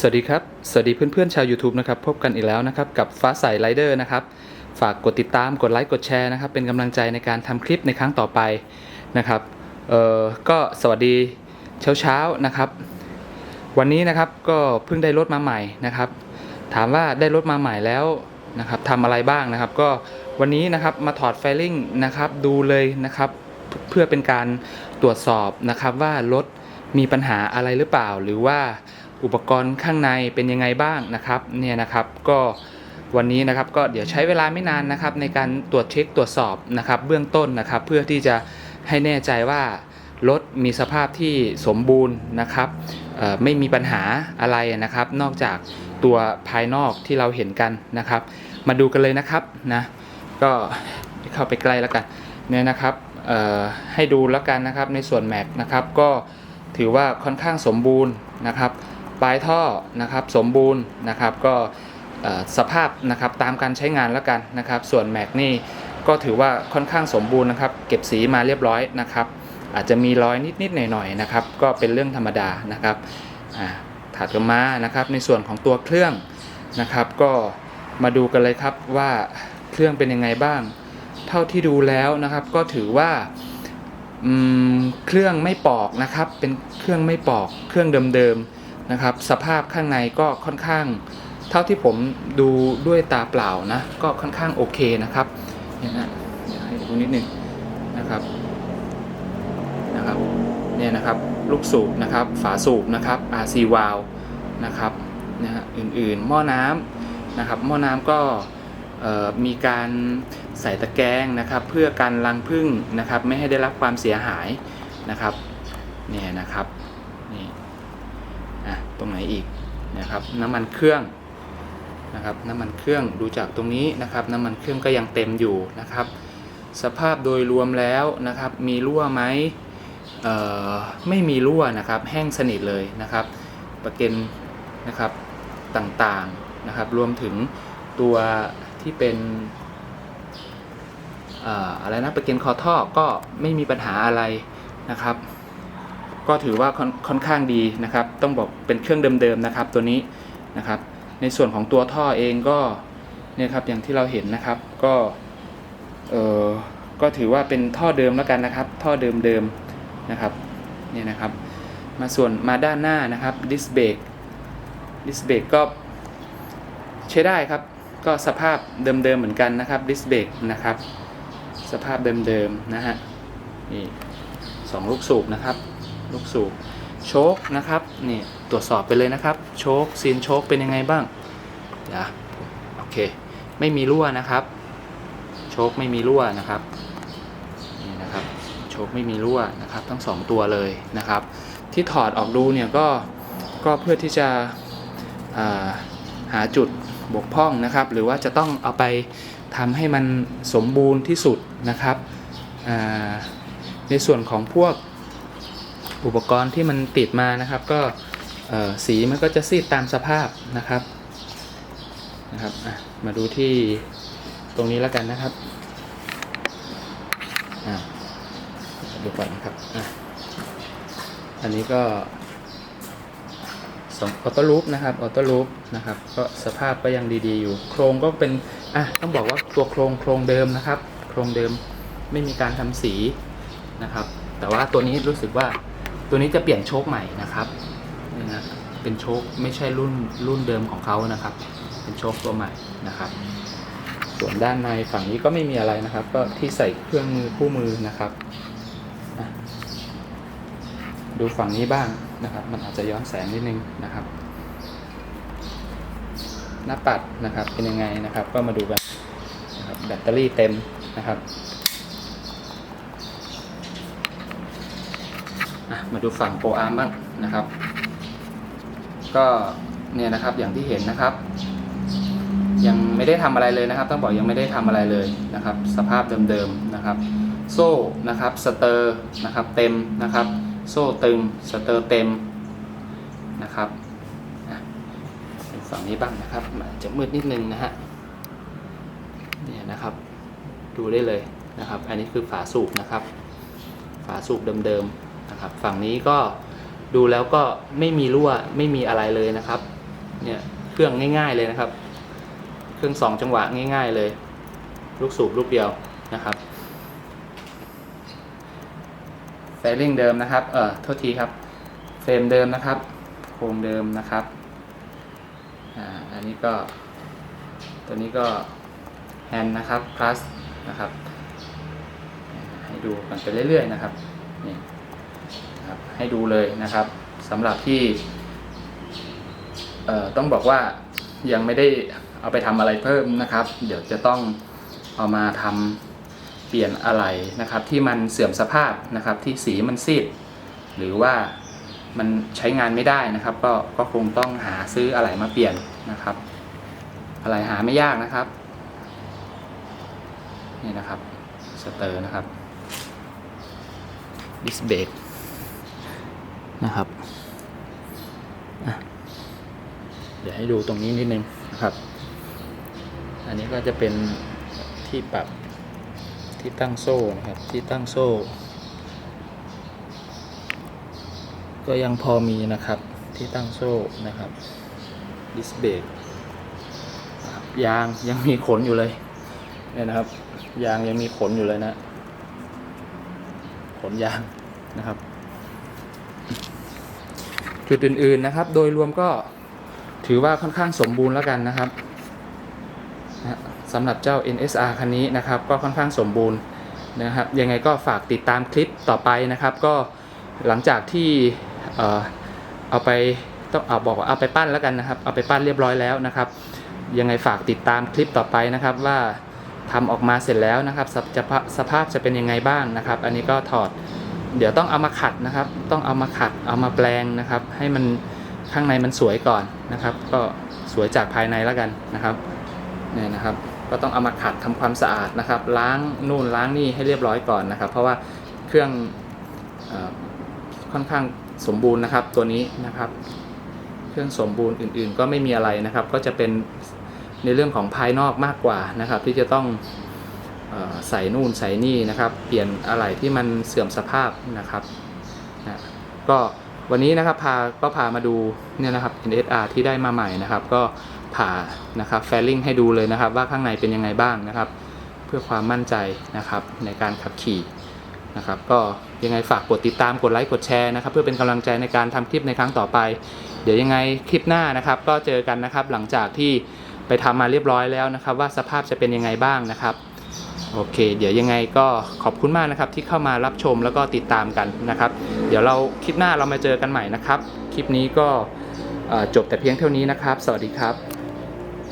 สวัสดีครับ สวัสดีเพื่อนๆชาว YouTube นะครับพบกันอีกแล้วนะครับ กับฟ้าใสไรเดอร์นะครับ ฝากกดติดตามกดไลค์กดแชร์นะครับ เป็นกำลังใจในการทำคลิปในครั้งต่อไปนะครับเอ่อก็สวัสดีเช้าๆนะครับ วันนี้นะครับก็เพิ่งได้รถมาใหม่นะครับ ถามว่าได้รถมาใหม่แล้วนะครับทำอะไรบ้างนะครับ ก็วันนี้นะครับมาถอดไฟลิ่งนะครับดูเลยนะครับเพื่อเป็นการตรวจสอบนะครับว่ารถมีปัญหาอะไรหรือเปล่าหรือว่า อุปกรณ์ข้างในเป็นยังไงบ้างนะครับเนี่ยนะครับก็วันนี้นะครับก็เดี๋ยวใช้เวลาไม่นานนะครับ ในการตรวจเช็คตรวจสอบนะครับ เบื้องต้นนะครับ เพื่อที่จะให้แน่ใจว่ารถมีสภาพที่สมบูรณ์นะครับไม่มีปัญหาอะไรนะครับ นอกจากตัวภายนอกที่เราเห็นกันนะครับ มาดูกันเลยนะครับนะก็เข้าไปใกล้แล้วกันเนี่ยนะครับให้ดูแล้วกันนะครับในส่วนแม็กนะครับก็ถือว่าค่อนข้างสมบูรณ์นะครับ ปลายท่อนะครับสมบูรณ์นะครับก็สภาพนะครับตามการใช้งานแล้วกันนะครับ ส่วนแม็กนี่ก็ถือว่าค่อนข้างสมบูรณ์นะครับ เก็บสีมาเรียบร้อยนะครับ อาจจะมีรอยนิดๆหน่อยๆนะครับ ก็เป็นเรื่องธรรมดานะครับอ่าถัดกันมานะครับ ในส่วนของตัวเครื่องนะครับ ก็มาดูกันเลยครับว่าเครื่องเป็นยังไงบ้าง เท่าที่ดูแล้วนะครับ ก็ถือว่าเครื่องไม่ปอกนะครับ เป็นเครื่องไม่ปอกเครื่องเดิมๆ นะครับ สภาพข้างในก็ค่อนข้าง เท่าที่ผมดูด้วยตาเปล่านะ ก็ค่อนข้างโอเคนะครับเนี่ยนะให้ดูนิดนึงนะครับนะครับเนี่ยนะครับลูกสูบนะครับ ฝาสูบนะครับ RC valve นะครับนะฮะอื่นๆ หม้อน้ำนะครับ หม้อน้ำก็มีการใส่ตะแกรงนะครับ เพื่อกันรังผึ้งนะครับ ไม่ให้ได้รับความเสียหายนะครับ เนี่ยนะครับ รงไหนอีกนะครับ น้ำมันเครื่องนะครับ น้ำมันเครื่องดูจากตรงนี้นะครับ น้ำมันเครื่องก็ยังเต็มอยู่นะครับ สภาพโดยรวมแล้วนะครับ มีรั่วไหมไม่มีรั่วนะครับ แห้งสนิทเลยนะครับ ประเก็นนะครับต่างๆนะครับ รวมถึงตัวที่เป็นอออะไรนะประเก็นคอท่อก็ไม่มีปัญหาอะไรนะครับ ก็ถือว่าค่อนอนข้างดีนะครับ ต้องบอกเป็นเครื่องเดิมๆนะครับตัวนี้นะครับ ในส่วนของตัวท่อเองก็เนี่ยครับอย่างที่เราเห็นนะครับก็เออก็ถือว่าเป็นท่อเดิมแล้วกันนะครับ ท่อเดิมๆนะครับเนี่ยนะครับ มาส่วนมาด้านหน้านะครับดิสเบรกดิสเบรกก็ใช้ได้ครับ ก็สภาพเดิมๆเหมือนกันนะครับดิสเบรกนะครับ สภาพเดิมๆนะฮะนี่สองลูกสูบนะครับ ลูกสูบโชคนะครับนี่ตรวจสอบไปเลยนะครับ โชคซีนโชคเป็นยังไงบ้างเดี๋ยวโอเค ไม่มีรั่วนะครับ โชคไม่มีรั่วนะครับนี่นะครับ โชคไม่มีรั่วนะครับ ทั้งสองตัวเลยนะครับ ที่ถอดออกดูเนี่ยก็ก็เพื่อที่จะาหาจุดบกพร่องนะครับ หรือว่าจะต้องเอาไปทำให้มันสมบูรณ์ที่สุดนะครับ ในส่วนของพวก อุปกรณ์ที่มันติดมานะครับ ก็สีมันก็จะซีดตามสภาพนะครับนะครับมาดูที่ตรงนี้แล้วกันนะครับอะดูก่อนนะครับอะอันนี้ก็สองออโต้ลูปนะครับออโต้ลูปนะครับ ก็สภาพก็ยังดีๆอยู่ โครงก็เป็นอะต้องบอกว่าตัวโครงโครงเดิมนะครับ โครงเดิมไม่มีการทำสีนะครับ แต่ว่าตัวนี้รู้สึกว่า ตัวนี้จะเปลี่ยนโชคใหม่นะครับนี่นะเป็นโชคไม่ใช่รุ่นรุ่นเดิมของเขานะครับ เป็นโชคตัวใหม่นะครับส่วนด้านในฝั่งนี้ก็ไม่มีอะไรนะครับ ก็ที่ใส่เครื่องมือคู่มือนะครับ ดูฝั่งนี้บ้างนะครับ มันอาจจะย้อนแสงนิดนึงนะครับ หน้าปัดนะครับเป็นยังไงนะครับ ก็มาดูกันนะครับแบตเตอรี่เต็มนะครับอะ มาดูฝั่งโปรอาร์มบ้างนะครับ ก็เนี่ยนะครับอย่างที่เห็นนะครับ ยังไม่ได้ทำอะไรเลยนะครับ ต้องบอกยังไม่ได้ทำอะไรเลยนะครับ สภาพเดิมๆนะครับ โซ่นะครับสเตอร์นะครับเต็มนะครับ โซ่ตึงสเตอร์เต็มนะครับฝั่งนี้บ้างนะครับจจะมืดนิดนึงนะฮะเนี่ยนะครับ ดูได้เลยนะครับ อันนี้คือฝาสูบนะครับ ฝาสูบเดิมๆ นะครับ ฝั่งนี้ก็ดูแล้วก็ไม่มีรั่วไม่มีอะไรเลยนะครับ เนี่ยเครื่องง่าย ๆเลยนะครับ เครื่องสองจังหวะง่าย ๆเลย ลูกสูบลูกเดียวนะครับแฟลิงเดิมนะครับ เออโทษทีครับ เฟรมเดิมนะครับ โครงเดิมนะครับ อ่า อันนี้ก็ ตัวนี้ก็แฮนด์นะครับ plus นะครับ ให้ดูกันไปเรื่อยๆนะครับ นี่ นะครับให้ดูเลยนะครับสำหรับที่ต้องบอกว่ายังไม่ได้เอาไปทำอะไรเพิ่มนะครับ เดี๋ยวจะต้องเอามาทำเปลี่ยนอะไรนะครับ ที่มันเสื่อมสภาพนะครับ ที่สีมันซีดหรือว่ามันใช้งานไม่ได้นะครับ ก็ก็คงต้องหาซื้ออะไรมาเปลี่ยนนะครับ อะไรหาไม่ยากนะครับนี่นะครับสเตอร์นะครับดิสเบรก นะครับเดี๋ยวให้ดูตรงนี้นิดนึงนะครับ อันนี้ก็จะเป็นที่ปรับที่ตั้งโซ่นะครับ ที่ตั้งโซ่ ก็ยังพอมีนะครับที่ตั้งโซ่นะครับดิสเบรกยางยังมีขนอยู่เลยเนี่ยนะครับ ยางยังมีขนอยู่เลยนะ ขนยางนะครับ จุดอื่นๆนะครับ โดยรวมก็ถือว่าค่อนข้างสมบูรณ์แล้วกันนะครับสำหรับเจ้า NSR คันนี้นะครับก็ค่อนข้างสมบูรณ์นะครับ ยังไงก็ฝากติดตามคลิปต่อไปนะครับ ก็หลังจากที่เออเอาไปต้องเอาบอกว่าเอาไปปั้นแล้วกันนะครับ เอาไปปั้นเรียบร้อยแล้วนะครับ ยังไงฝากติดตามคลิปต่อไปนะครับว่าทำออกมาเสร็จแล้วนะครับสภาพสภาพจะเป็นยังไงบ้างนะครับ อันนี้ก็ถอด เดี๋ยวต้องเอามาขัดนะครับ ต้องเอามาขัดเอามาแปลงนะครับ ให้มันข้างในมันสวยก่อนนะครับ ก็สวยจากภายในแล้วกันนะครับเนี่ยนะครับ ก็ต้องเอามาขัดทำความสะอาดนะครับ ล้างนู่นล้างนี่ให้เรียบร้อยก่อนนะครับ เพราะว่าเครื่องอค่อนข้างสมบูรณ์นะครับตัวนี้นะครับ เครื่องสมบูรณ์อื่น ๆ ก็ไม่มีอะไรนะครับ ก็จะเป็นในเรื่องของภายนอกมากกว่านะครับ ที่จะต้อง ใส่นู่นใส่นี่นะครับ เปลี่ยนอะไรที่มันเสื่อมสภาพนะครับนะก็วันนี้นะครับพาก็พามาดูเนี่ยนะครับ NSR ที่ได้มาใหม่นะครับ ก็ผ่านะครับแฟลิงให้ดูเลยนะครับ ว่าข้างในเป็นยังไงบ้างนะครับ เพื่อความมั่นใจนะครับในการขับขี่นะครับ ก็ยังไงฝากกดติดตามกดไลค์กดแชร์นะครับ เพื่อเป็นกำลังใจในการทำคลิปในครั้งต่อไป เดี๋ยวยังไงคลิปหน้านะครับ ก็เจอกันนะครับหลังจากที่ไปทำมาเรียบร้อยแล้วนะครับ ว่าสภาพจะเป็นยังไงบ้างนะครับ โอเค เดี๋ยวยังไงก็ขอบคุณมากนะครับที่เข้ามารับชมแล้วก็ติดตามกันนะครับ เดี๋ยวเราคลิปหน้าเรามาเจอกันใหม่นะครับ คลิปนี้ก็จบแต่เพียงเท่านี้นะครับ สวัสดีครับ